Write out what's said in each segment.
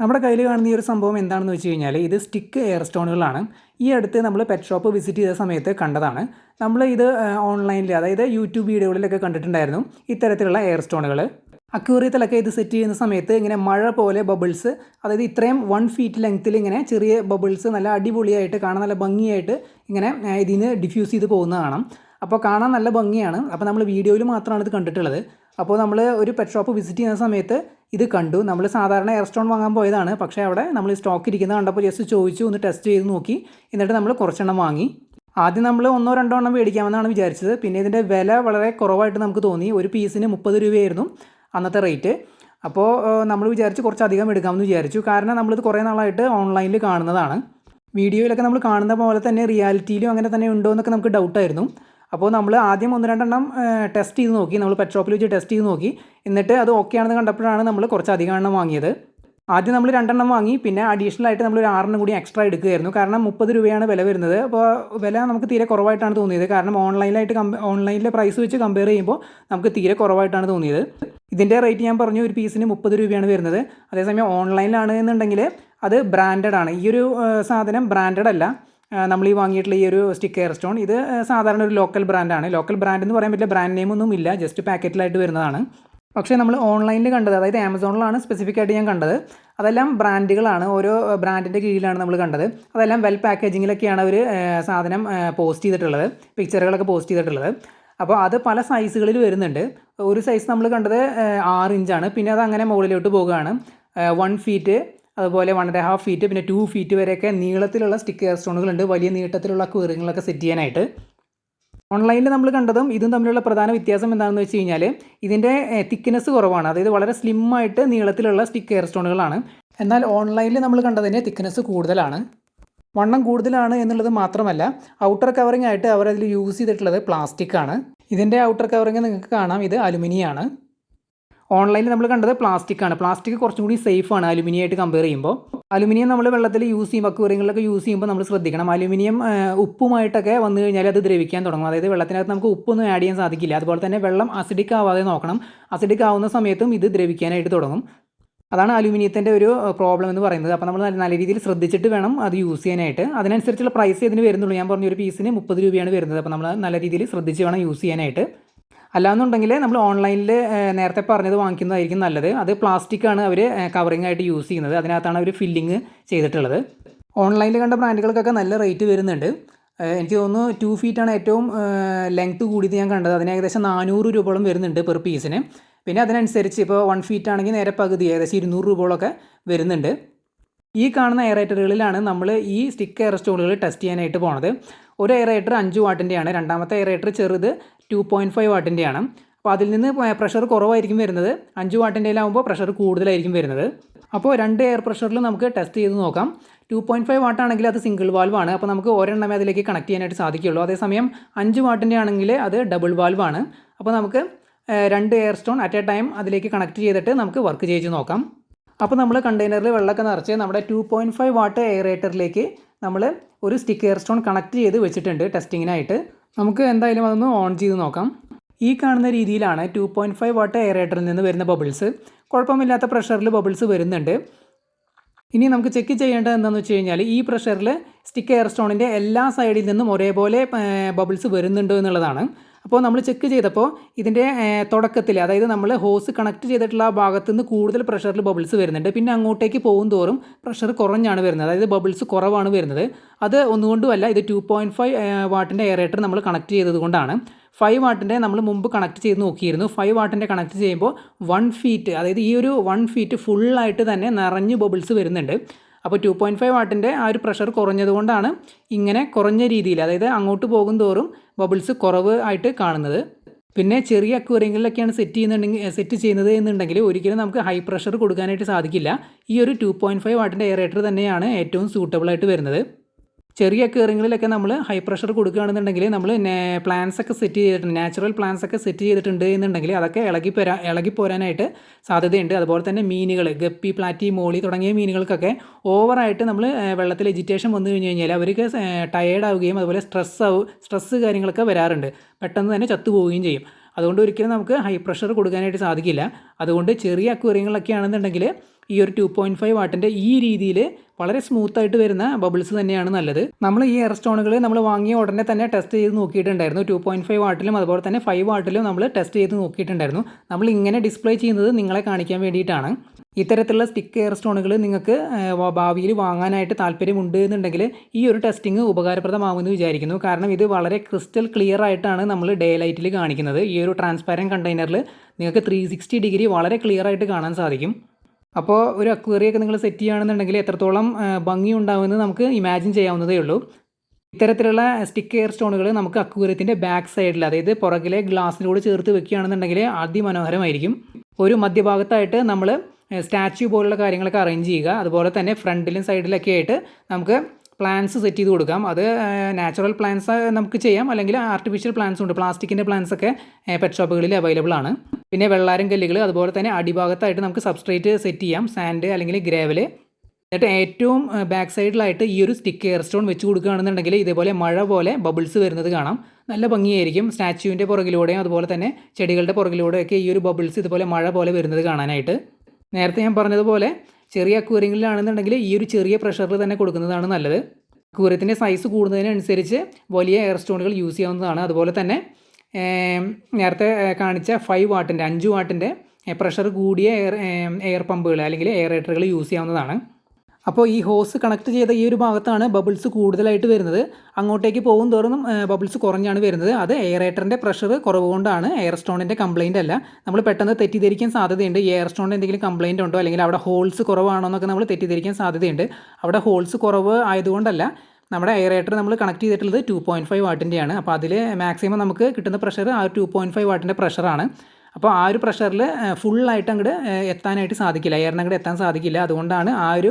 നമ്മുടെ കയ്യിൽ കാണുന്ന ഈ ഒരു സംഭവം എന്താണെന്ന് വെച്ച് കഴിഞ്ഞാൽ ഇത് സ്റ്റിക്ക് എയർ സ്റ്റോണുകളാണ് ഈ അടുത്ത് നമ്മൾ പെറ്റ് ഷോപ്പ് വിസിറ്റ് ചെയ്ത സമയത്ത് കണ്ടതാണ്. നമ്മൾ ഇത് ഓൺലൈനിൽ അതായത് യൂട്യൂബ് വീഡിയോകളിലൊക്കെ കണ്ടിട്ടുണ്ടായിരുന്നു ഇത്തരത്തിലുള്ള എയർ സ്റ്റോണുകൾ അക്വേറിയത്തിലൊക്കെ ഇത് സെറ്റ് ചെയ്യുന്ന സമയത്ത് ഇങ്ങനെ മഴ പോലെ ബബിൾസ് അതായത് ഇത്രയും വൺ ഫീറ്റ് ലെങ്ത്തിൽ ഇങ്ങനെ ചെറിയ ബബിൾസ് നല്ല അടിപൊളിയായിട്ട് കാണാൻ നല്ല ഭംഗിയായിട്ട് ഇങ്ങനെ ഇതിന് ഡിഫ്യൂസ് ചെയ്ത് പോകുന്ന കാണാം. അപ്പോൾ കാണാൻ നല്ല ഭംഗിയാണ്. അപ്പോൾ നമ്മൾ വീഡിയോയിൽ മാത്രമാണ് ഇത് കണ്ടിട്ടുള്ളത്. അപ്പോൾ നമ്മൾ ഒരു പെറ്റ് ഷോപ്പ് വിസിറ്റ് ചെയ്യുന്ന സമയത്ത് ഇത് കണ്ടു. നമ്മൾ സാധാരണ എയർ സ്റ്റോൺ വാങ്ങാൻ പോയതാണ്. പക്ഷേ അവിടെ നമ്മൾ സ്റ്റോക്ക് ഇരിക്കുന്നത് കണ്ടപ്പോൾ ജസ്റ്റ് ചോദിച്ചു ഒന്ന് ടെസ്റ്റ് ചെയ്ത് നോക്കി. എന്നിട്ട് നമ്മൾ കുറച്ചെണ്ണം വാങ്ങി. ആദ്യം നമ്മൾ ഒന്നോ രണ്ടോ എണ്ണം മേടിക്കാമെന്നാണ് വിചാരിച്ചത്. പിന്നെ ഇതിന്റെ വില വളരെ കുറവായിട്ട് നമുക്ക് തോന്നി. ഒരു പീസിന് മുപ്പത് രൂപയായിരുന്നു അന്നത്തെ റേറ്റ്. അപ്പോൾ നമ്മൾ വിചാരിച്ച് കുറച്ചധികം എടുക്കാമെന്ന് വിചാരിച്ചു. കാരണം നമ്മളിത് കുറേ നാളായിട്ട് ഓൺലൈനിൽ കാണുന്നതാണ്. വീഡിയോയിലൊക്കെ നമ്മൾ കാണുന്ന പോലെ തന്നെ റിയാലിറ്റിയിലും അങ്ങനെ തന്നെ ഉണ്ടോ എന്നൊക്കെ നമുക്ക് ഡൗട്ടായിരുന്നു അപ്പോൾ നമ്മൾ ആദ്യം ഒന്ന് രണ്ടെണ്ണം ടെസ്റ്റ് ചെയ്ത് നോക്കി. നമ്മൾ പെറ്റ് ഷോപ്പിൽ വെച്ച് ടെസ്റ്റ് ചെയ്ത് നോക്കി. എന്നിട്ട് അത് ഓക്കെ ആണെന്ന് കണ്ടപ്പോഴാണ് നമ്മൾ കുറച്ച് അധികം എണ്ണം വാങ്ങിയത്. ആദ്യം നമ്മൾ രണ്ടെണ്ണം വാങ്ങി. പിന്നെ അഡീഷണൽ ആയിട്ട് നമ്മൾ ഒരു ആറിനും കൂടി എക്സ്ട്രാ എടുക്കുകയായിരുന്നു. കാരണം മുപ്പത് രൂപയാണ് വില വരുന്നത്. അപ്പോൾ വില നമുക്ക് തീരെ കുറവായിട്ടാണ് തോന്നിയത്. കാരണം ഓൺലൈനിലായിട്ട് കമ്പ ഓൺലൈനിലെ പ്രൈസ് വെച്ച് കമ്പയർ ചെയ്യുമ്പോൾ നമുക്ക് തീരെ കുറവായിട്ടാണ് തോന്നിയത്. ഇതിന്റെ റേറ്റ് ഞാൻ പറഞ്ഞു ഒരു പീസിന് മുപ്പത് രൂപയാണ് വരുന്നത്. അതേസമയം ഓൺലൈനിലാണ് എന്നുണ്ടെങ്കിൽ അത് ബ്രാൻഡഡ് ആണ്. ഈ ഒരു സാധനം ബ്രാൻഡഡ് അല്ല. നമ്മൾ ഈ വാങ്ങിയിട്ടുള്ള ഈ ഒരു സ്റ്റിക്ക് എയർ സ്റ്റോൺ ഇത് സാധാരണ ഒരു ലോക്കൽ ബ്രാൻഡാണ് ലോക്കൽ ബ്രാൻഡ് എന്ന് പറയാൻ പറ്റില്ല ബ്രാൻഡ് നെയിം ഒന്നും ഇല്ല ജസ്റ്റ് പാക്കറ്റിലായിട്ട് വരുന്നതാണ്. പക്ഷേ നമ്മൾ ഓൺലൈനിൽ കണ്ടത് അതായത് ആമസോണിലാണ് സ്പെസിഫിക് ആയിട്ട് ഞാൻ കണ്ടത് അതെല്ലാം ബ്രാൻഡുകളാണ് ഓരോ ബ്രാൻഡിന്റെ കീഴിലാണ് നമ്മൾ കണ്ടത്. അതെല്ലാം വെൽ പാക്കേജിങ്ങിലൊക്കെയാണ് അവർ സാധനം പോസ്റ്റ് ചെയ്തിട്ടുള്ളത് പിക്ചറുകളൊക്കെ പോസ്റ്റ് ചെയ്തിട്ടുള്ളത്. അപ്പോൾ അത് പല സൈസുകളിൽ വരുന്നുണ്ട്. ഒരു സൈസ് നമ്മൾ കണ്ടത് ആറ് ഇഞ്ചാണ് പിന്നെ അത് അങ്ങനെ മുകളിലോട്ട് പോകുകയാണ്. വൺ ഫീറ്റ് അതുപോലെ വൺ ആൻഡ് ഹാഫ് ഫീറ്റ് പിന്നെ ടു ഫീറ്റ് വരെയൊക്കെ നീളത്തിലുള്ള സ്റ്റിക്ക് ഹെയർ സ്റ്റോണുകളുണ്ട് വലിയ നീട്ടത്തിലുള്ള ക്വറിങ്ങളൊക്കെ സെറ്റ് ചെയ്യാനായിട്ട്. ഓൺലൈനിൽ നമ്മൾ കണ്ടതും ഇതും തമ്മിലുള്ള പ്രധാന വ്യത്യാസം എന്താണെന്ന് വെച്ച് കഴിഞ്ഞാൽ ഇതിന്റെ തിക്നെസ് കുറവാണ്. അതായത് വളരെ സ്ലിം ആയിട്ട് നീളത്തിലുള്ള സ്റ്റിക്ക് ഹെയർ സ്റ്റോണുകളാണ് എന്നാൽ ഓൺലൈനിൽ നമ്മൾ കണ്ടതിന്റെ തിക്നെസ് കൂടുതലാണ്. വണ്ണം കൂടുതലാണ് എന്നുള്ളത് മാത്രമല്ല ഔട്ടർ കവറിംഗ് ആയിട്ട് അവർ അതിൽ യൂസ് ചെയ്തിട്ടുള്ളത് പ്ലാസ്റ്റിക് ആണ്. ഇതിന്റെ ഔട്ടർ കവറിംഗ് നിങ്ങൾക്ക് കാണാം. ഇത് അലുമിനിയാണ്. ഓൺലൈനിൽ നമ്മൾ കണ്ടത് പ്ലാസ്റ്റിക് ആണ്. പ്ലാസ്റ്റിക് കുറച്ചും കൂടി സേഫ് ആണ് അലുമിനിയം ആയിട്ട് കമ്പയർ ചെയ്യുമ്പോൾ. അലുമിനിയം നമ്മൾ വെള്ളത്തിൽ യൂസ് ചെയ്യുമ്പോൾ അക്വേറിയങ്ങളിലൊക്കെ യൂസ് ചെയ്യുമ്പോൾ നമ്മൾ ശ്രദ്ധിക്കണം. അലുമിനിയം ഉപ്പുമായിട്ടൊക്കെ വന്നു കഴിഞ്ഞാൽ അത് ദ്രവിക്കാൻ തുടങ്ങും. അതായത് വെള്ളത്തിനകത്ത് നമുക്ക് ഉപ്പൊന്നും ആഡ് ചെയ്യാൻ സാധിക്കില്ല. അതുപോലെ തന്നെ വെള്ളം അസിഡിക് ആവാതെ നോക്കണം. അസിഡിക് ആവുന്ന സമയത്തും ഇത് ദ്രവിക്കാനായിട്ട് തുടങ്ങും. അതാണ് അലുമിനിയത്തിന്റെ ഒരു പ്രോബ്ലം എന്ന് പറയുന്നത്. അപ്പോൾ നമ്മൾ നല്ല രീതിയിൽ ശ്രദ്ധിച്ചിട്ട് വേണം അത് യൂസ് ചെയ്യാനായിട്ട്. അതിനനുസരിച്ചുള്ള പ്രൈസ് ഇതിന് വരുന്നുള്ളൂ. ഞാൻ പറഞ്ഞ ഒരു പീസിന് മുപ്പത് രൂപയാണ് വരുന്നത്. അപ്പോൾ നമ്മൾ നല്ല രീതിയിൽ ശ്രദ്ധിച്ച് വേണം യൂസ് ചെയ്യാനായിട്ട്. അല്ലാന്നുണ്ടെങ്കിൽ നമ്മൾ ഓൺലൈനിൽ നേരത്തെ പറഞ്ഞത് വാങ്ങിക്കുന്നതായിരിക്കും നല്ലത്. അത് പ്ലാസ്റ്റിക് ആണ് അവർ കവറിംഗ് ആയിട്ട് യൂസ് ചെയ്യുന്നത്. അതിനകത്താണ് അവർ ഫില്ലിങ് ചെയ്തിട്ടുള്ളത്. ഓൺലൈനിൽ കണ്ട ബ്രാൻഡുകൾക്കൊക്കെ നല്ല റേറ്റ് വരുന്നുണ്ട്. എനിക്ക് തോന്നുന്നു ടു ഫീറ്റാണ് ഏറ്റവും ലെങ്ത് കൂടിയത് ഞാൻ കണ്ടത്. അതിന് ഏകദേശം നാനൂറ് രൂപയോളം വരുന്നുണ്ട് പെർ പീസിന്. പിന്നെ അതിനനുസരിച്ച് ഇപ്പോൾ വൺ ഫീറ്റ് ആണെങ്കിൽ നേരെ പകുതി ഏകദേശം ഇരുന്നൂറ് രൂപയോളമൊക്കെ വരുന്നുണ്ട്. ഈ കാണുന്ന എയറേറ്ററുകളിലാണ് നമ്മൾ ഈ സ്റ്റിക്ക് എയർ സ്റ്റോളുകൾ ടെസ്റ്റ് ചെയ്യാനായിട്ട് പോണത്. ഒരു എയറേറ്റർ അഞ്ച് വാട്ടിന്റെയാണ് രണ്ടാമത്തെ എയറേറ്റർ ചെറുത് ടു പോയിന്റ് ഫൈവ് വാട്ടിന്റെയാണ് അപ്പോൾ അതിൽ നിന്ന് പ്രഷർ കുറവായിരിക്കും വരുന്നത്. അഞ്ച് വാട്ടിന്റെയിലാകുമ്പോൾ പ്രഷർ കൂടുതലായിരിക്കും വരുന്നത്. അപ്പോൾ രണ്ട് എയർ പ്രഷറിലും നമുക്ക് ടെസ്റ്റ് ചെയ്ത് നോക്കാം. ടു പോയിന്റ് ഫൈവ് വാട്ടാണെങ്കിൽ അത് സിംഗിൾ വാൽവാണ് അപ്പോൾ നമുക്ക് ഒരെണ്ണമേ അതിലേക്ക് കണക്ട് ചെയ്യാനായിട്ട് സാധിക്കുള്ളൂ. അതേസമയം അഞ്ച് വാട്ടിന്റെ ആണെങ്കിൽ അത് ഡബിൾ വാൽവാണ് അപ്പോൾ നമുക്ക് രണ്ട് air stone at a time അതിലേക്ക് കണക്ട് ചെയ്തിട്ട് നമുക്ക് വർക്ക് ചെയ്ത് നോക്കാം. അപ്പോൾ നമ്മൾ കണ്ടെയ്നറിൽ വെള്ളമൊക്കെ നിറച്ച് നമ്മുടെ ടു പോയിന്റ് ഫൈവ് വാട്ട് എയറേറ്ററിലേക്ക് നമ്മൾ ഒരു സ്റ്റിക്ക് എയർ സ്റ്റോൺ കണക്ട് ചെയ്ത് വെച്ചിട്ടുണ്ട് ടെസ്റ്റിങ്ങിനായിട്ട് നമുക്ക് എന്തായാലും അതൊന്ന് ഓൺ ചെയ്ത് നോക്കാം. ഈ കാണുന്ന രീതിയിലാണ് ടു പോയിന്റ് ഫൈവ് വാട്ട് എയറേറ്ററിൽ നിന്ന് വരുന്ന ബബിൾസ് കുഴപ്പമില്ലാത്ത പ്രഷറിൽ ബബിൾസ് വരുന്നുണ്ട്. ഇനി നമുക്ക് ചെക്ക് ചെയ്യേണ്ടത് എന്താണെന്ന് വെച്ച് കഴിഞ്ഞാൽ ഈ പ്രഷറിൽ സ്റ്റിക്ക് എയർ സ്റ്റോണിന്റെ എല്ലാ സൈഡിൽ നിന്നും ഒരേപോലെ ബബിൾസ് വരുന്നുണ്ടോ എന്നുള്ളതാണ്. അപ്പോൾ നമ്മൾ ചെക്ക് ചെയ്തപ്പോൾ ഇതിന്റെ തുടക്കത്തിൽ അതായത് നമ്മൾ ഹോസ് കണക്ട് ചെയ്തിട്ടുള്ള ആ ഭാഗത്ത് നിന്ന് കൂടുതൽ പ്രഷറിൽ ബബിൾസ് വരുന്നുണ്ട്. പിന്നെ അങ്ങോട്ടേക്ക് പോകും തോറും പ്രഷർ കുറഞ്ഞാണ് വരുന്നത്. അതായത് ബബിൾസ് കുറവാണ് വരുന്നത്. അത് ഒന്നുകൊണ്ടുമല്ല ഇത് ടു പോയിന്റ് ഫൈവ് വാട്ടിന്റെ എയറേറ്റർ നമ്മൾ കണക്ട് ചെയ്തതുകൊണ്ടാണ് ഫൈവ് വാട്ടിന്റെ നമ്മൾ മുമ്പ് കണക്ട് ചെയ്ത് നോക്കിയിരുന്നു. ഫൈവ് വാട്ടിന്റെ കണക്ട് ചെയ്യുമ്പോൾ വൺ ഫീറ്റ് അതായത് ഈ ഒരു വൺ ഫീറ്റ് ഫുള്ളായിട്ട് തന്നെ നിറഞ്ഞ് ബബിൾസ് വരുന്നുണ്ട്. അപ്പോൾ ടു പോയിന്റ് ഫൈവ് വാട്ടിന്റെ ആ ഒരു പ്രഷർ കുറഞ്ഞതുകൊണ്ടാണ് ഇങ്ങനെ കുറഞ്ഞ രീതിയിൽ അതായത് അങ്ങോട്ട് പോകും തോറും ബബിൾസ് കുറവ് ആയിട്ട് കാണുന്നത്. പിന്നെ ചെറിയ അക്വേറിയങ്ങളിലൊക്കെയാണ് സെറ്റ് ചെയ്യുന്നുണ്ടെങ്കിൽ സെറ്റ് ചെയ്യുന്നത് എന്നുണ്ടെങ്കിൽ ഒരിക്കലും നമുക്ക് ഹൈ പ്രഷർ കൊടുക്കാനായിട്ട് സാധിക്കില്ല. ഈ ഒരു ടു പോയിന്റ് ഫൈവ് വാട്ടിന്റെ എയറേറ്റർ തന്നെയാണ് ഏറ്റവും സൂട്ടബിൾ ആയിട്ട് വരുന്നത്. ചെറിയ കയറിങ്ങളിലൊക്കെ നമ്മൾ ഹൈ പ്രഷർ കൊടുക്കുകയാണെന്നുണ്ടെങ്കിൽ നമ്മൾ പ്ലാൻസ് ഒക്കെ സെറ്റ് ചെയ്തിട്ടുണ്ട്. നാച്ചുറൽ പ്ലാൻസ് ഒക്കെ സെറ്റ് ചെയ്തിട്ടുണ്ട് എന്നുണ്ടെങ്കിൽ അതൊക്കെ ഇളകി പോരാ ഇളകി പോരാനായിട്ട് സാധ്യതയുണ്ട്. അതുപോലെ തന്നെ മീനുകൾ ഗപ്പി പ്ലാറ്റി മോളി തുടങ്ങിയ മീനുകൾക്കൊക്കെ ഓവറായിട്ട് നമ്മൾ വെള്ളത്തിൽ എജിറ്റേഷൻ വന്നു കഴിഞ്ഞ് കഴിഞ്ഞാൽ അവർക്ക് ടയേർഡ് ആവുകയും അതുപോലെ സ്ട്രെസ് ആവും സ്ട്രെസ്സ് കാര്യങ്ങളൊക്കെ വരാറുണ്ട്. പെട്ടെന്ന് തന്നെ ചത്തുപോവുകയും ചെയ്യും. അതുകൊണ്ട് ഒരിക്കലും നമുക്ക് ഹൈ പ്രഷർ കൊടുക്കാനായിട്ട് സാധിക്കില്ല. അതുകൊണ്ട് ചെറിയ അക്വേറിയങ്ങളിലൊക്കെ ആണെന്നുണ്ടെങ്കിൽ ഈ ഒരു ടു പോയിന്റ് ഫൈവ് വാട്ടിന്റെ ഈ രീതിയിൽ വളരെ സ്മൂത്ത് ആയിട്ട് വരുന്ന ബബിൾസ് തന്നെയാണ് നല്ലത്. നമ്മൾ ഈ എയർ സ്റ്റോണുകൾ നമ്മൾ വാങ്ങിയ ഉടനെ തന്നെ ടെസ്റ്റ് ചെയ്ത് നോക്കിയിട്ടുണ്ടായിരുന്നു. ടു പോയിന്റ് ഫൈവ് വാട്ടിലും അതുപോലെ തന്നെ ഫൈവ് വാട്ടിലും നമ്മൾ ടെസ്റ്റ് ചെയ്ത് നോക്കിയിട്ടുണ്ടായിരുന്നു. നമ്മൾ ഇങ്ങനെ ഡിസ്പ്ലേ ചെയ്യുന്നത് നിങ്ങളെ കാണിക്കാൻ വേണ്ടിയിട്ടാണ്. ഇത്തരത്തിലുള്ള സ്റ്റിക്ക് എയർ സ്റ്റോണുകൾ നിങ്ങൾക്ക് ഭാവിയിൽ വാങ്ങാനായിട്ട് താല്പര്യമുണ്ട് എന്നുണ്ടെങ്കിൽ ഈ ഒരു ടെസ്റ്റിംഗ് ഉപകാരപ്രദമാകുമെന്ന് വിചാരിക്കുന്നു. കാരണം ഇത് വളരെ ക്രിസ്റ്റൽ ക്ലിയർ ആയിട്ടാണ് നമ്മൾ ഡേ ലൈറ്റിൽ കാണിക്കുന്നത്. ഈ ഒരു ട്രാൻസ്പാരന്റ് കണ്ടെയ്നറിൽ നിങ്ങൾക്ക് ത്രീ ഡിഗ്രി വളരെ ക്ലിയർ ആയിട്ട് കാണാൻ സാധിക്കും. അപ്പോൾ ഒരു അക്വേറിയൊക്കെ നിങ്ങൾ സെറ്റ് ചെയ്യുകയാണെന്നുണ്ടെങ്കിൽ എത്രത്തോളം ഭംഗി ഉണ്ടാകുമെന്ന് നമുക്ക് ഇമാജിൻ ചെയ്യാവുന്നതേ ഉള്ളൂ. ഇത്തരത്തിലുള്ള സ്റ്റിക്ക് എയർ സ്റ്റോണുകൾ നമുക്ക് അക്വേറിയത്തിന്റെ ബാക്ക് സൈഡിൽ അതായത് പുറകിലെ ഗ്ലാസിനോട് ചേർത്ത് വെക്കുകയാണെന്നുണ്ടെങ്കിൽ അതിമനോഹരമായിരിക്കും. ഒരു മധ്യഭാഗത്തായിട്ട് നമ്മൾ സ്റ്റാച്യു പോലുള്ള കാര്യങ്ങളൊക്കെ അറേഞ്ച് ചെയ്യുക. അതുപോലെ തന്നെ ഫ്രണ്ടിലും സൈഡിലൊക്കെ ആയിട്ട് നമുക്ക് പ്ലാന്റ്സ് സെറ്റ് ചെയ്ത് കൊടുക്കാം. അത് നാച്ചുറൽ പ്ലാൻസ് നമുക്ക് ചെയ്യാം. അല്ലെങ്കിൽ ആർട്ടിഫിഷ്യൽ പ്ലാൻസ് ഉണ്ട്. പ്ലാസ്റ്റിക്കിന്റെ പ്ലാൻസ് ഒക്കെ പെറ്റ് ഷോപ്പുകളിൽ അവൈലബിൾ ആണ്. പിന്നെ വെള്ളാരം കല്ലുകൾ അതുപോലെ തന്നെ അടിഭാഗത്തായിട്ട് നമുക്ക് സബ്സ്ട്രേറ്റ് സെറ്റ് ചെയ്യാം. സാൻഡ് അല്ലെങ്കിൽ ഗ്രേവൽ എന്നിട്ട് ഏറ്റവും ബാക്ക് സൈഡിലായിട്ട് ഈ ഒരു സ്റ്റിക്ക് എയർ സ്റ്റോൺ വെച്ച് കൊടുക്കുകയാണെന്നുണ്ടെങ്കിൽ ഇതേപോലെ മഴ പോലെ ബബിൾസ് വരുന്നത് കാണാം. നല്ല ഭംഗിയായിരിക്കും. സ്റ്റാച്യുവിന്റെ പുറകിലൂടെയും അതുപോലെ തന്നെ ചെടികളുടെ പുറകിലൂടെയൊക്കെ ഈ ഒരു ബബിൾസ് ഇതുപോലെ മഴ പോലെ വരുന്നത് കാണാനായിട്ട്. നേരത്തെ ഞാൻ പറഞ്ഞതുപോലെ ചെറിയ അക്വേറിയങ്ങളിലാണെന്നുണ്ടെങ്കിൽ ഈ ഒരു ചെറിയ പ്രഷറിൽ തന്നെ കൊടുക്കുന്നതാണ് നല്ലത്. അക്വേറിയത്തിന്റെ സൈസ് കൂടുന്നതിനനുസരിച്ച് വലിയ എയർ സ്റ്റോണുകൾ യൂസ് ചെയ്യാവുന്നതാണ്. അതുപോലെ തന്നെ നേരത്തെ കാണിച്ച ഫൈവ് വാട്ടിന്റെ അഞ്ച് വാട്ടിന്റെ പ്രഷർ കൂടിയ എയർ എയർ പമ്പുകൾ അല്ലെങ്കിൽ എയറേറ്ററുകൾ യൂസ് ചെയ്യാവുന്നതാണ്. അപ്പോൾ ഈ ഹോസ് കണക്ട് ചെയ്ത ഈ ഒരു ഭാഗത്താണ് ബബിൾസ് കൂടുതലായിട്ട് വരുന്നത്. അങ്ങോട്ടേക്ക് പോകും തോറും ബബിൾസ് കുറഞ്ഞാണ് വരുന്നത്. അത് എയറേറ്ററിന്റെ പ്രഷർ കുറവ് കൊണ്ടാണ് എയർ സ്റ്റോണിന്റെ കംപ്ലയിന്റ് അല്ല. നമ്മൾ പെട്ടെന്ന് തെറ്റിദ്ധരിക്കാൻ സാധ്യതയുണ്ട്. എയർ സ്റ്റോണിന്റെ എന്തെങ്കിലും കംപ്ലയിന്റ് ഉണ്ടോ? അല്ലെങ്കിൽ അവിടെ ഹോൾസ് കുറവാണോ എന്നൊക്കെ നമ്മൾ തെറ്റിദ്ധരിക്കാൻ സാധ്യതയുണ്ട്. അവിടെ ഹോൾസ് കുറവ് ആയതുകൊണ്ടല്ല നമ്മുടെ എയറേറ്റർ നമ്മൾ കണക്ട് ചെയ്തിട്ടുള്ളത് ടു പോയിന്റ് ഫൈവ് വാട്ടിന്റെയാണ് അപ്പോൾ അതിൽ മാക്സിമം നമുക്ക് കിട്ടുന്ന പ്രഷർ ആ ടു പോയിന്റ് ഫൈവ് വാട്ടിന്റെ പ്രഷറാണ് അപ്പോൾ ആ ഒരു പ്രഷറിൽ ഫുള്ളായിട്ട് അങ്ങോട്ട് എത്താനായിട്ട് സാധിക്കില്ല. എയറിന് അങ്ങോട്ട് എത്താൻ സാധിക്കില്ല. അതുകൊണ്ടാണ് ആ ഒരു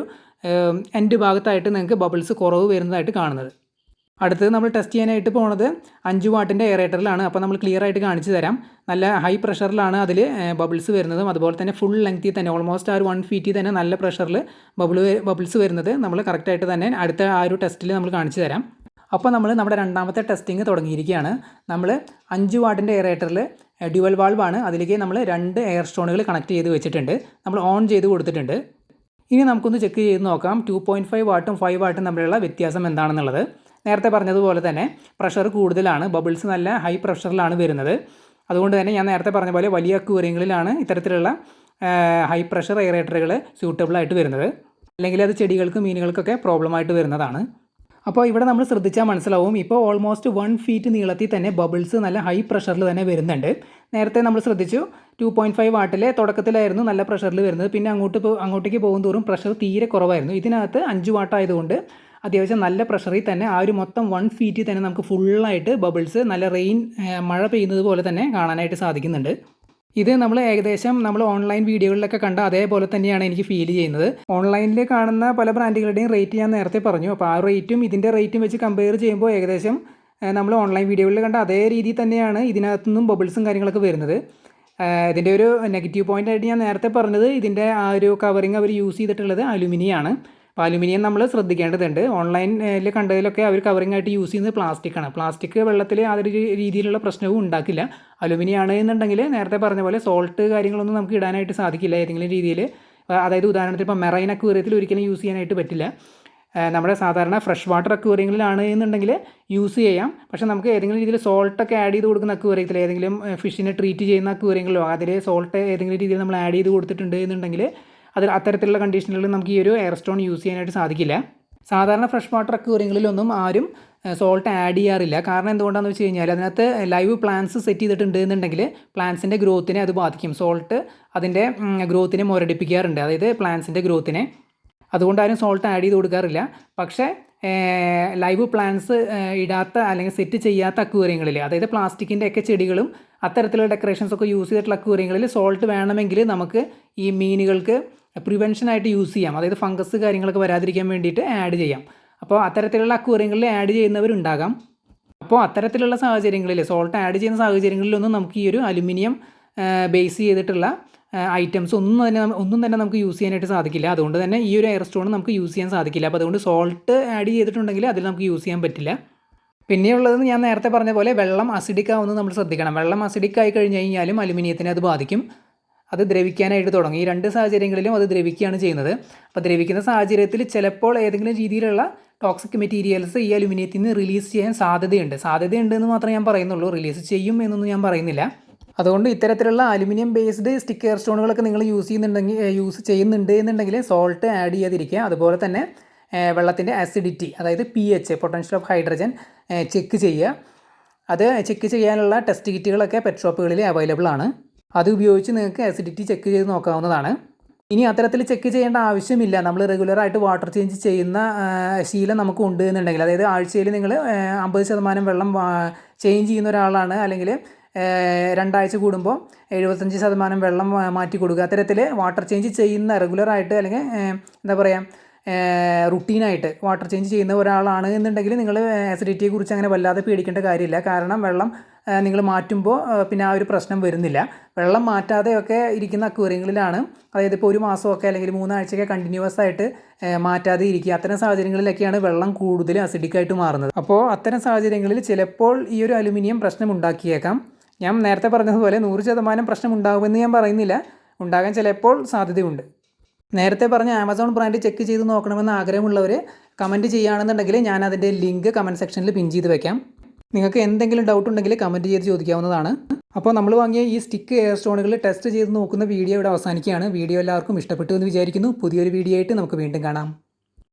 എൻഡ് ഭാഗത്തായിട്ട് നിങ്ങൾക്ക് ബബിൾസ് കുറവ് വരുന്നതായിട്ട് കാണുന്നത്. അടുത്തത് നമ്മൾ ടെസ്റ്റ് ചെയ്യാനായിട്ട് പോണത് അഞ്ച് വാട്ടിന്റെ എയറേറ്ററിലാണ് അപ്പോൾ നമ്മൾ ക്ലിയർ ആയിട്ട് കാണിച്ചു തരാം. നല്ല ഹൈ പ്രഷറിലാണ് അതിൽ ബബിൾസ് വരുന്നതും. അതുപോലെ തന്നെ ഫുൾ ലെങ്ത്തിൽ തന്നെ ഓൾമോസ്റ്റ് ആ ഒരു വൺ ഫീറ്റിൽ തന്നെ നല്ല പ്രഷറിൽ ബബിൾ ബബിൾസ് വരുന്നത് നമ്മൾ കറക്റ്റായിട്ട് തന്നെ അടുത്ത ആ ഒരു ടെസ്റ്റിൽ നമ്മൾ കാണിച്ചു തരാം. അപ്പോൾ നമ്മൾ നമ്മുടെ രണ്ടാമത്തെ ടെസ്റ്റിംഗ് തുടങ്ങിയിരിക്കുകയാണ്. നമ്മൾ അഞ്ച് വാട്ടിന്റെ എയറേറ്ററിൽ ഡ്യുവൽ വാൾവാണ് അതിലേക്ക് നമ്മൾ രണ്ട് എയർ സ്റ്റോണുകൾ കണക്ട് ചെയ്ത് വെച്ചിട്ടുണ്ട്. നമ്മൾ ഓൺ ചെയ്ത് കൊടുത്തിട്ടുണ്ട്. ഇനി നമുക്കൊന്ന് ചെക്ക് ചെയ്ത് നോക്കാം. ടു പോയിന്റ് ഫൈവ് വാട്ടും ഫൈവ് വാട്ടും തമ്മിലുള്ള വ്യത്യാസം എന്താണെന്നുള്ളത്. നേരത്തെ പറഞ്ഞതുപോലെ തന്നെ പ്രഷർ കൂടുതലാണ് ബബിൾസ് നല്ല ഹൈ പ്രഷറിലാണ് വരുന്നത്. അതുകൊണ്ട് തന്നെ ഞാൻ നേരത്തെ പറഞ്ഞ പോലെ വലിയ അക്വേറിയങ്ങളിലാണ് ഇത്തരത്തിലുള്ള ഹൈ പ്രഷർ എയറേറ്ററുകൾ സ്യൂട്ടബിളായിട്ട് വരുന്നത്. അല്ലെങ്കിൽ അത് ചെടികൾക്കും മീനുകൾക്കൊക്കെ പ്രോബ്ലമായിട്ട് വരുന്നതാണ്. അപ്പോൾ ഇവിടെ നമ്മൾ ശ്രദ്ധിച്ചാൽ മനസ്സിലാവും. ഇപ്പോൾ ഓൾമോസ്റ്റ് വൺ ഫീറ്റ് നീളത്തിൽ തന്നെ ബബിൾസ് നല്ല ഹൈ പ്രഷറിൽ തന്നെ വരുന്നുണ്ട്. നേരത്തെ നമ്മൾ ശ്രദ്ധിച്ചു ടു പോയിന്റ് ഫൈവ് വാട്ടിലെ തുടക്കത്തിലായിരുന്നു നല്ല പ്രഷറിൽ വരുന്നത്. പിന്നെ അങ്ങോട്ട് അങ്ങോട്ടേക്ക് പോകും തോറും പ്രഷർ തീരെ കുറവായിരുന്നു. ഇതിനകത്ത് അഞ്ച് വാട്ടായതുകൊണ്ട് അത്യാവശ്യം നല്ല പ്രഷറിൽ തന്നെ ആ ഒരു മൊത്തം വൺ ഫീറ്റിൽ തന്നെ നമുക്ക് ഫുള്ളായിട്ട് ബബിൾസ് നല്ല റെയിൻ മഴ പെയ്യുന്നത് പോലെ തന്നെ കാണാനായിട്ട് സാധിക്കുന്നുണ്ട്. ഇത് നമ്മൾ ഏകദേശം നമ്മൾ ഓൺലൈൻ വീഡിയോകളിലൊക്കെ കണ്ട അതേപോലെ തന്നെയാണ് എനിക്ക് ഫീൽ ചെയ്യുന്നത്. ഓൺലൈനിൽ കാണുന്ന പല ബ്രാൻഡുകളുടെയും റേറ്റ് ഞാൻ നേരത്തെ പറഞ്ഞു. അപ്പോൾ ആ റേറ്റും ഇതിന്റെ റേറ്റും വെച്ച് കമ്പയർ ചെയ്യുമ്പോൾ ഏകദേശം നമ്മൾ ഓൺലൈൻ വീഡിയോകളിൽ കണ്ട അതേ രീതിയിൽ തന്നെയാണ് ഇതിനകത്തുനിന്നും ബബിൾസും കാര്യങ്ങളൊക്കെ വരുന്നത്. ഇതിന്റെ ഒരു നെഗറ്റീവ് പോയിന്റ് ആയിട്ട് ഞാൻ നേരത്തെ പറഞ്ഞത് ഇതിന്റെ ആ ഒരു കവറിങ് അവർ യൂസ് ചെയ്തിട്ടുള്ളത് അലുമിനിയാണ്. അപ്പോൾ അലുമിനിയം നമ്മൾ ശ്രദ്ധിക്കേണ്ടതുണ്ട്. ഓൺലൈനിൽ കണ്ടതിലൊക്കെ അവർ കവറിംഗ് ആയിട്ട് യൂസ് ചെയ്യുന്നത് പ്ലാസ്റ്റിക്കാണ് പ്ലാസ്റ്റിക് വെള്ളത്തിൽ യാതൊരു രീതിയിലുള്ള പ്രശ്നവും ഉണ്ടാക്കില്ല. അലുമിനിയം ആണ് എന്നുണ്ടെങ്കിൽ നേരത്തെ പറഞ്ഞ പോലെ സോൾട്ട് കാര്യങ്ങളൊന്നും നമുക്ക് ഇടാനായിട്ട് സാധിക്കില്ല ഏതെങ്കിലും രീതിയിൽ അതായത് ഉദാഹരണത്തിന് ഇപ്പോൾ മെറൈൻ അക്വേറിയത്തിൽ ഒരിക്കലും യൂസ് ചെയ്യാനായിട്ട് പറ്റില്ല. നമ്മുടെ സാധാരണ ഫ്രഷ് വാട്ടർ അക്വേറിയങ്ങളിലാണ് എന്നുണ്ടെങ്കിൽ യൂസ് ചെയ്യാം. പക്ഷേ നമുക്ക് ഏതെങ്കിലും രീതിയിൽ സോൾട്ടൊക്കെ ആഡ് ചെയ്ത് കൊടുക്കുന്ന അക്വേറിയത്തിൽ ഏതെങ്കിലും ഫിഷിനെ ട്രീറ്റ് ചെയ്യുന്ന അക്വേറിയങ്ങളിലോ അതിൽ സോൾട്ട് ഏതെങ്കിലും രീതിയിൽ നമ്മൾ ആഡ് ചെയ്ത് കൊടുത്തിട്ടുണ്ട് എന്നുണ്ടെങ്കിൽ അതിൽ അത്തരത്തിലുള്ള കണ്ടീഷനുകളിൽ നമുക്ക് ഈ ഒരു എയർ സ്റ്റോൺ യൂസ് ചെയ്യാനായിട്ട് സാധിക്കില്ല. സാധാരണ ഫ്രഷ് വാട്ടർ അക്വേറിയങ്ങളിലൊന്നും ആരും സോൾട്ട് ആഡ് ചെയ്യാറില്ല. കാരണം എന്തുകൊണ്ടാണെന്ന് വെച്ച് കഴിഞ്ഞാൽ അതിനകത്ത് ലൈവ് പ്ലാന്റ്സ് സെറ്റ് ചെയ്തിട്ടുണ്ട് എന്നുണ്ടെങ്കിൽ പ്ലാന്റ്സിന്റെ ഗ്രോത്തിനെ അത് ബാധിക്കും. സോൾട്ട് അതിന്റെ ഗ്രോത്തിനെ മുരടിപ്പിക്കാറുണ്ട്. അതായത് പ്ലാന്റ്സിന്റെ ഗ്രോത്തിനെ അതുകൊണ്ട് ആരും സോൾട്ട് ആഡ് ചെയ്ത് കൊടുക്കാറില്ല. പക്ഷേ ലൈവ് പ്ലാന്റ്സ് ഇടാത്ത അല്ലെങ്കിൽ സെറ്റ് ചെയ്യാത്ത അക്വേറിയങ്ങളിൽ അതായത് പ്ലാസ്റ്റിക്കിന്റെ ഒക്കെ ചെടികളും അത്തരത്തിലുള്ള ഡെക്കറേഷൻസ് ഒക്കെ യൂസ് ചെയ്തിട്ടുള്ള അക്വേറിയങ്ങളിൽ സോൾട്ട് വേണമെങ്കിൽ നമുക്ക് ഈ മീനുകൾക്ക് പ്രിവെൻഷനായിട്ട് യൂസ് ചെയ്യാം. അതായത് ഫംഗസ് കാര്യങ്ങളൊക്കെ വരാതിരിക്കാൻ വേണ്ടിയിട്ട് ആഡ് ചെയ്യാം. അപ്പോൾ അത്തരത്തിലുള്ള അക്വേറിയങ്ങളിൽ ആഡ് ചെയ്യുന്നവരുണ്ടാകാം. അപ്പോൾ അത്തരത്തിലുള്ള സാഹചര്യങ്ങളിൽ സോൾട്ട് ആഡ് ചെയ്യുന്ന സാഹചര്യങ്ങളിലൊന്നും നമുക്ക് ഈ ഒരു അലുമിനിയം ബേസ് ചെയ്തിട്ടുള്ള ഐറ്റംസ് ഒന്നും തന്നെ ഒന്നും തന്നെ നമുക്ക് യൂസ് ചെയ്യാനായിട്ട് സാധിക്കില്ല. അതുകൊണ്ട് തന്നെ ഈ ഒരു എയർ സ്റ്റോൺ നമുക്ക് യൂസ് ചെയ്യാൻ സാധിക്കില്ല. അപ്പോൾ അതുകൊണ്ട് സോൾട്ട് ആഡ് ചെയ്തിട്ടുണ്ടെങ്കിൽ അതിൽ നമുക്ക് യൂസ് ചെയ്യാൻ പറ്റില്ല. പിന്നെയുള്ളത് ഞാൻ നേരത്തെ പറഞ്ഞ പോലെ വെള്ളം അസിഡിക് ആവുന്നത് നമ്മൾ ശ്രദ്ധിക്കണം. വെള്ളം അസിഡിക് ആയി കഴിഞ്ഞ് കഴിഞ്ഞാലും അലുമിനിയത്തിനെ അത് ബാധിക്കും. അത് ദ്രവിക്കാനായിട്ട് തുടങ്ങും. ഈ രണ്ട് സാഹചര്യങ്ങളിലും അത് ദ്രവിക്കുകയാണ് ചെയ്യുന്നത്. അപ്പോൾ ദ്രവിക്കുന്ന സാഹചര്യത്തിൽ ചിലപ്പോൾ ഏതെങ്കിലും രീതിയിലുള്ള ടോക്സിക് മെറ്റീരിയൽസ് ഈ അലുമിനിയത്തിൽ നിന്ന് റിലീസ് ചെയ്യാൻ സാധ്യതയുണ്ട്. സാധ്യതയുണ്ട് എന്ന് മാത്രമേ ഞാൻ പറയുന്നുള്ളൂ. റിലീസ് ചെയ്യും എന്നൊന്നും ഞാൻ പറയുന്നില്ല. അതുകൊണ്ട് ഇത്തരത്തിലുള്ള അലുമിനിയം ബേസ്ഡ് സ്റ്റിക്കർ സ്റ്റോണുകളൊക്കെ നിങ്ങൾ യൂസ് ചെയ്യുന്നുണ്ടെങ്കിൽ യൂസ് ചെയ്യുന്നുണ്ട് എന്നുണ്ടെങ്കിൽ സോൾട്ട് ആഡ് ചെയ്യാതിരിക്കുക. അതുപോലെ തന്നെ വെള്ളത്തിന്റെ ആസിഡിറ്റി അതായത് P H potential of hydrogen check ചെയ്യുക. അത് ചെക്ക് ചെയ്യാനുള്ള ടെസ്റ്റ് കിറ്റുകളൊക്കെ പെറ്റ് ഷോപ്പുകളിൽ അവൈലബിൾ ആണ്. അത് ഉപയോഗിച്ച് നിങ്ങൾക്ക് ആസിഡിറ്റി ചെക്ക് ചെയ്ത് നോക്കാവുന്നതാണ്. ഇനി അത്തരത്തിൽ ചെക്ക് ചെയ്യേണ്ട ആവശ്യമില്ല. നമ്മൾ റെഗുലറായിട്ട് വാട്ടർ ചേഞ്ച് ചെയ്യുന്ന ശീലം നമുക്ക് ഉണ്ട് എന്നുണ്ടെങ്കിൽ. അതായത് ആഴ്ചയിൽ നിങ്ങൾ അമ്പത് ശതമാനം വെള്ളം ചേഞ്ച് ചെയ്യുന്ന ഒരാളാണ് അല്ലെങ്കിൽ രണ്ടാഴ്ച കൂടുമ്പോൾ എഴുപത്തഞ്ച് ശതമാനം വെള്ളം മാറ്റി കൊടുക്കുക. അത്തരത്തിൽ വാട്ടർ ചേഞ്ച് ചെയ്യുന്ന റെഗുലറായിട്ട് അല്ലെങ്കിൽ എന്താ പറയുക റുട്ടീനായിട്ട് വാട്ടർ ചേഞ്ച് ചെയ്യുന്ന ഒരാളാണ് എന്നുണ്ടെങ്കിൽ നിങ്ങൾ ആസിഡിറ്റിയെ കുറിച്ച് അങ്ങനെ വല്ലാതെ പേടിക്കേണ്ട കാര്യമില്ല. കാരണം വെള്ളം നിങ്ങൾ മാറ്റുമ്പോൾ പിന്നെ ആ ഒരു പ്രശ്നം വരുന്നില്ല. വെള്ളം മാറ്റാതെയൊക്കെ ഇരിക്കുന്ന അക്വേറിയങ്ങളിലാണ്. അതായത് ഇപ്പോൾ ഒരു മാസമൊക്കെ അല്ലെങ്കിൽ മൂന്നാഴ്ചയൊക്കെ കണ്ടിന്യൂസ് ആയിട്ട് മാറ്റാതെ ഇരിക്കുക. അത്തരം സാഹചര്യങ്ങളിലൊക്കെയാണ് വെള്ളം കൂടുതൽ അസിഡിക്കായിട്ട് മാറുന്നത്. അപ്പോൾ അത്തരം സാഹചര്യങ്ങളിൽ ചിലപ്പോൾ ഈ ഒരു അലുമിനിയം പ്രശ്നം ഉണ്ടാക്കിയേക്കാം. ഞാൻ നേരത്തെ പറഞ്ഞതുപോലെ നൂറ് ശതമാനം പ്രശ്നം ഉണ്ടാകുമെന്ന് ഞാൻ പറയുന്നില്ല. ഉണ്ടാകാൻ ചിലപ്പോൾ സാധ്യതയുണ്ട്. നേരത്തെ പറഞ്ഞ ആമസോൺ ബ്രാൻഡ് ചെക്ക് ചെയ്ത് നോക്കണമെന്ന് ആഗ്രഹമുള്ളവർ കമന്റ് ചെയ്യുകയാണെന്നുണ്ടെങ്കിൽ ഞാൻ അതിന്റെ ലിങ്ക് കമന്റ് സെക്ഷനിൽ പിൻ ചെയ്ത് വെക്കാം. നിങ്ങൾക്ക് എന്തെങ്കിലും ഡൗട്ട് ഉണ്ടെങ്കിൽ കമന്റ് ചെയ്ത് ചോദിക്കാവുന്നതാണ്. അപ്പോൾ നമ്മൾ വാങ്ങിയ ഈ സ്റ്റിക്ക് എയർ സ്റ്റോണുകൾ ടെസ്റ്റ് ചെയ്ത് നോക്കുന്ന വീഡിയോ ഇവിടെ അവസാനിക്കുകയാണ്. വീഡിയോ എല്ലാവർക്കും ഇഷ്ടപ്പെട്ടു എന്ന് വിചാരിക്കുന്നു. പുതിയൊരു വീഡിയോ ആയിട്ട് നമുക്ക് വീണ്ടും കാണാം.